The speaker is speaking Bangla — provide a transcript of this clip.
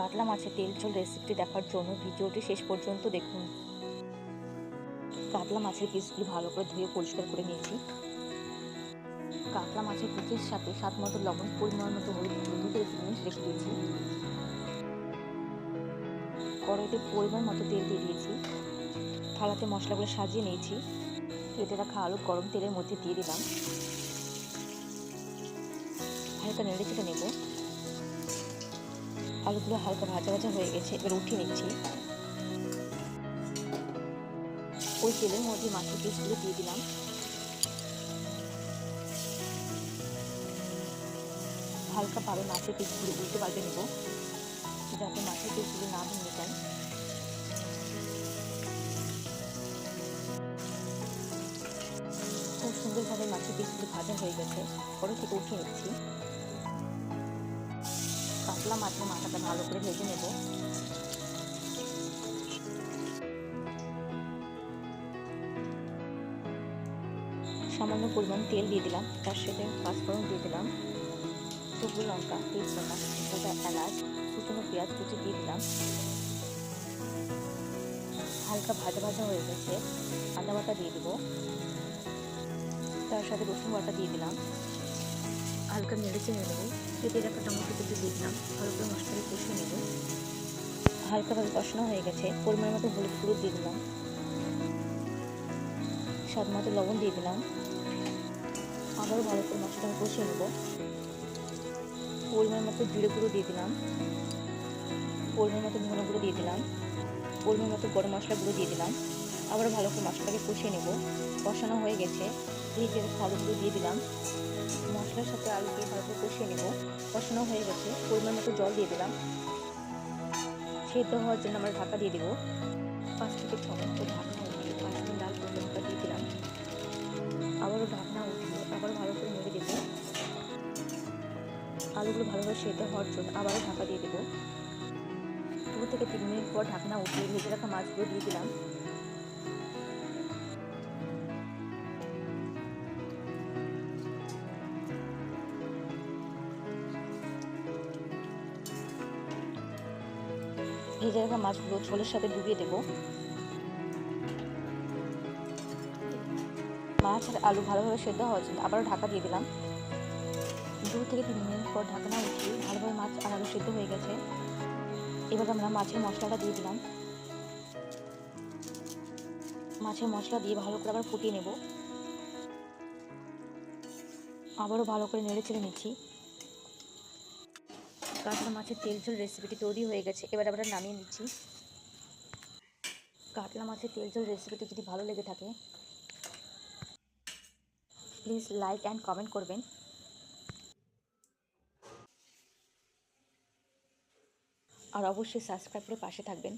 কাতলা মাছের তেল ঝোল রেসিপিটি দেখার জন্য ভিডিওটি শেষ পর্যন্ত দেখুন। কাতলা মাছের পিসগুলি ভালো করে ধুয়ে পরিষ্কার করে নিয়েছি। কাতলা মাছের পিসের সাথে স্বাদ মতো লবণ, পরিমাণ মতো হলুদ তিন রেখে দিয়েছি। কড়াইতে পরিমাণ মতো তেল দিয়ে দিয়েছি। থালাতে মশলাগুলো সাজিয়ে নিয়েছি। কেটে রাখা আলু গরম তেলের মধ্যে দিয়ে দিলাম। হালকা নেড়ে চেটে নেব। আলুগুলো হালকা ভাজা ভাজা হয়ে গেছে, এবার উঠিয়ে নিচ্ছি। ওই তেলের মধ্যে মাছের পিসগুলো দিয়ে দিলাম। হালকা ভাবে মাছের পিসগুলো উল্টে পাল্টে নেব, যাতে মাছের পিসগুলো না ভেঙে যায়। খুব সুন্দরভাবে মাছের পিসগুলো ভাজা হয়ে গেছে পরে থেকে উঠিয়ে নিচ্ছি। কাতলা মাছের মাথাটা ভালো করে ভেজে নেব। সামান্য পরিমাণ তেল দিয়ে দিলাম, তার সাথে পাঁচফোড়ন দিয়ে দিলাম সবুজ লঙ্কা, তেজপাতা গোটা এলাচ কুচনো পেঁয়াজ কুচি দিয়ে দিলাম। হালকা ভাজা ভাজা হয়ে গেছে, আদা বাটা দিয়ে দেবো। তার সাথে রসুন বাটা দিয়ে দিলাম। হালকা নেড়ে চেড়ে নেব কেটে রাখা টমেটো দিয়ে দিলাম। ভালো করে মশলাটা কষিয়ে নেব। হালকাভাবে কষানো হয়ে গেছে। পরিমাণ মতো হলুদ গুঁড়ো দিয়ে দিলাম। স্বাদ মতো লবণ দিয়ে দিলাম। আবারও ভালো করে মশলাটা কষিয়ে নেব। পরিমাণ মতো জিরে গুঁড়ো দিয়ে দিলাম। পরিমাণ মতো ধনে গুঁড়ো দিয়ে দিলাম। পরিমাণ মতো গরম মশলা গুঁড়ো দিয়ে দিলাম। আবারও ভালো করে মশলাটাকে কষিয়ে নেব। কষানো হয়ে গেছে। ভেজে আলুগুলো দিয়ে দিলাম, মশলার সাথে আলু দিয়ে ভালো করে কষিয়ে নেব। কষানো হয়ে গেছে। পরিমাণ মতো জল দিয়ে দিলাম। সেদ্ধ হওয়ার জন্য আমরা ঢাকা দিয়ে দেবো। পাঁচ থেকে ছ মিনিট ঢাকনা উঠিয়ে পাঁচ মিনিট লাল লঙ্কা দিয়ে দিলাম। আবারও ঢাকনা উঠিয়ে আবার ভালো করে নেড়ে দেবো। আলুগুলো ভালোভাবে সেদ্ধ হওয়ার জন্য আবারও ঢাকা দিয়ে দেবো। দু থেকে তিন মিনিট পর ঢাকনা উঠিয়ে ভেজে রাখা মাছগুলো দিয়ে দিলাম। ভেজে রাখা মাছগুলো ঝোলের সাথে ডুবিয়ে দেবো। মাছ আর আলু ভালোভাবে সেদ্ধ হওয়ার জন্য আবারও ঢাকা দিয়ে দিলাম। দু থেকে তিন মিনিট পর ঢাকনা উঠিয়ে ভালোভাবে মাছ আর আলু সেদ্ধ হয়ে গেছে। এবার আমরা মাছের মশলাটা দিয়ে দিলাম। মাছের মশলা দিয়ে ভালো করে আবার ফুটিয়ে নেব। আবারও ভালো করে নেড়ে চেড়ে নিচ্ছি। কাতলা মাছের তেল ঝোল রেসিপিটি তৈরি হয়ে গেছে। এবার আমরা নামিয়ে নিচ্ছি। কাতলা মাছের তেল ঝোল রেসিপিটি যদি ভালো লেগে থাকে প্লিজ লাইক অ্যান্ড কমেন্ট করবেন। আর অবশ্যই সাবস্ক্রাইব করে পাশে থাকবেন।